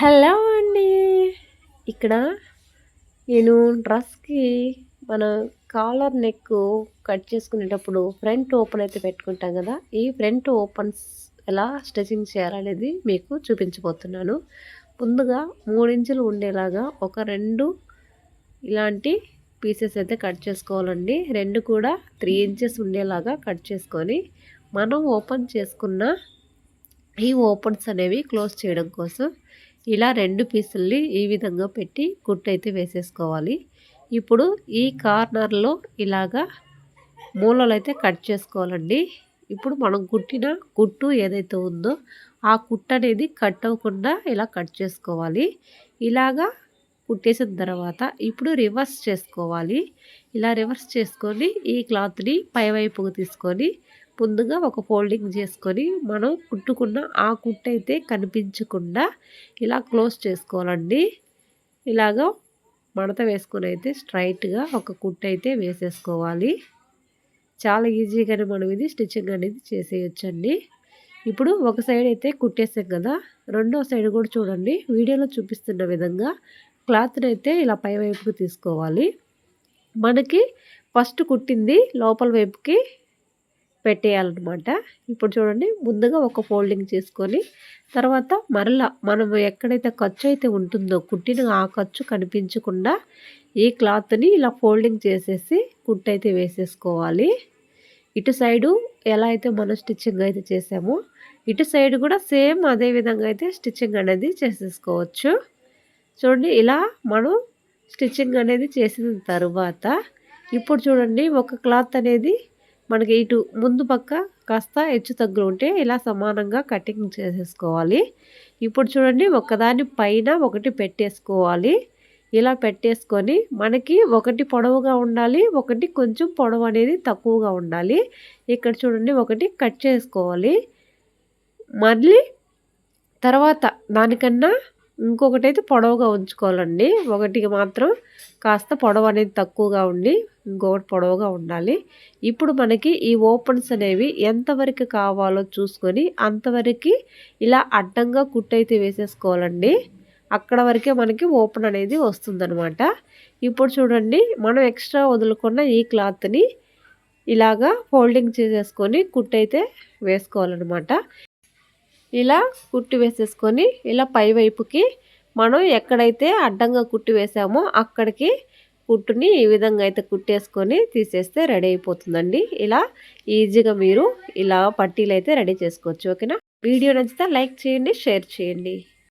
Hello అండి. ఇక్కడ నేను డ్రెస్కి మన కాలర్ నెక్ కట్ చేసుకునేటప్పుడు ఫ్రంట్ ఓపెన్ అయితే పెట్టుకుంటాం కదా ఈ ఫ్రంట్ ఓపెన్స్ ఎలా స్టిచ్చింగ్ చేయాలనేది మీకు చూపించబోతున్నాను. ముందుగా మూడించులు ఉండేలాగా ఒక రెండు ఇలాంటి పీసెస్ అయితే కట్ చేసుకోవాలండి. రెండు కూడా త్రీ ఇంచెస్ ఉండేలాగా కట్ చేసుకొని మనం ఓపెన్ చేసుకున్న ఈ ఓపెన్స్ అనేవి క్లోజ్ చేయడం కోసం ఇలా రెండు పీసుల్ని ఈ విధంగా పెట్టి కుట్టయితే వేసేసుకోవాలి. ఇప్పుడు ఈ కార్నర్లో ఇలాగా మూలలు అయితే కట్ చేసుకోవాలండి. ఇప్పుడు మనం కుట్టిన కుట్టు ఏదైతే ఉందో ఆ కుట్టు అనేది కట్ అవ్వకుండా ఇలా కట్ చేసుకోవాలి. ఇలాగా కుట్టేసిన తర్వాత ఇప్పుడు రివర్స్ చేసుకోవాలి. ఇలా రివర్స్ చేసుకొని ఈ క్లాత్ని పైవైపుకు తీసుకొని ముందుగా ఒక ఫోల్డింగ్ చేసుకొని మనం కుట్టుకున్న ఆ కుట్టు అయితే కనిపించకుండా ఇలా క్లోజ్ చేసుకోవాలండి. ఇలాగ మడత వేసుకొని అయితే స్ట్రైట్గా ఒక కుట్టు అయితే వేసేసుకోవాలి. చాలా ఈజీగానే మనం ఇది స్టిచ్చింగ్ అనేది చేసేయచ్చండి. ఇప్పుడు ఒక సైడ్ అయితే కుట్టేసాం కదా రెండో సైడ్ కూడా చూడండి. వీడియోలో చూపిస్తున్న విధంగా క్లాత్ని అయితే ఇలా పై వైపుకి తీసుకోవాలి. మనకి ఫస్ట్ కుట్టింది లోపల వైపుకి పెట్టేయాలన్నమాట. ఇప్పుడు చూడండి ముందుగా ఒక ఫోల్డింగ్ చేసుకొని తర్వాత మరలా మనం ఎక్కడైతే ఖర్చు అయితే ఉంటుందో కుట్టిన ఆ ఖర్చు కనిపించకుండా ఈ క్లాత్ని ఇలా ఫోల్డింగ్ చేసేసి కుట్టు అయితే వేసేసుకోవాలి. ఇటు సైడు ఎలా అయితే మనం స్టిచ్చింగ్ అయితే చేసామో ఇటు సైడ్ కూడా సేమ్ అదే విధంగా అయితే స్టిచ్చింగ్ అనేది చేసేసుకోవచ్చు. చూడండి ఇలా మనం స్టిచ్చింగ్ అనేది చేసిన తర్వాత ఇప్పుడు చూడండి ఒక క్లాత్ అనేది మనకి ఇటు ముందు పక్క కాస్త హెచ్చు తగ్గులు ఉంటే ఇలా సమానంగా కటింగ్ చేసేసుకోవాలి. ఇప్పుడు చూడండి ఒకదాని పైన ఒకటి పెట్టేసుకోవాలి. ఇలా పెట్టేసుకొని మనకి ఒకటి పొడవుగా ఉండాలి ఒకటి కొంచెం పొడవు అనేది తక్కువగా ఉండాలి. ఇక్కడ చూడండి ఒకటి కట్ చేసుకోవాలి. మళ్ళీ తర్వాత దానికన్నా ఇంకొకటి అయితే పొడవుగా ఉంచుకోవాలండి. ఒకటికి మాత్రం కాస్త పొడవు అనేది తక్కువగా ఉండి ఇంకొకటి పొడవుగా ఉండాలి. ఇప్పుడు మనకి ఈ ఓపెన్స్ అనేవి ఎంతవరకు కావాలో చూసుకొని అంతవరకు ఇలా అడ్డంగా కుట్టయితే వేసేసుకోవాలండి. అక్కడ వరకే మనకి ఓపెన్ అనేది వస్తుందనమాట ఇప్పుడు చూడండి మనం ఎక్స్ట్రా వదులుకున్న ఈ క్లాత్ని ఇలాగా ఫోల్డింగ్ చేసేసుకొని కుట్టయితే వేసుకోవాలన్నమాట. ఇలా కుట్టి వేసేసుకొని ఇలా పైవైపుకి మనం ఎక్కడైతే అడ్డంగా కుట్టి వేసామో అక్కడికి కుట్టుని ఈ విధంగా అయితే కుట్టేసుకొని తీసేస్తే రెడీ అయిపోతుందండి. ఇలా ఈజీగా మీరు ఇలా పట్టీలు అయితే రెడీ చేసుకోవచ్చు. ఓకేనా? వీడియో నచ్చితే లైక్ చేయండి షేర్ చేయండి.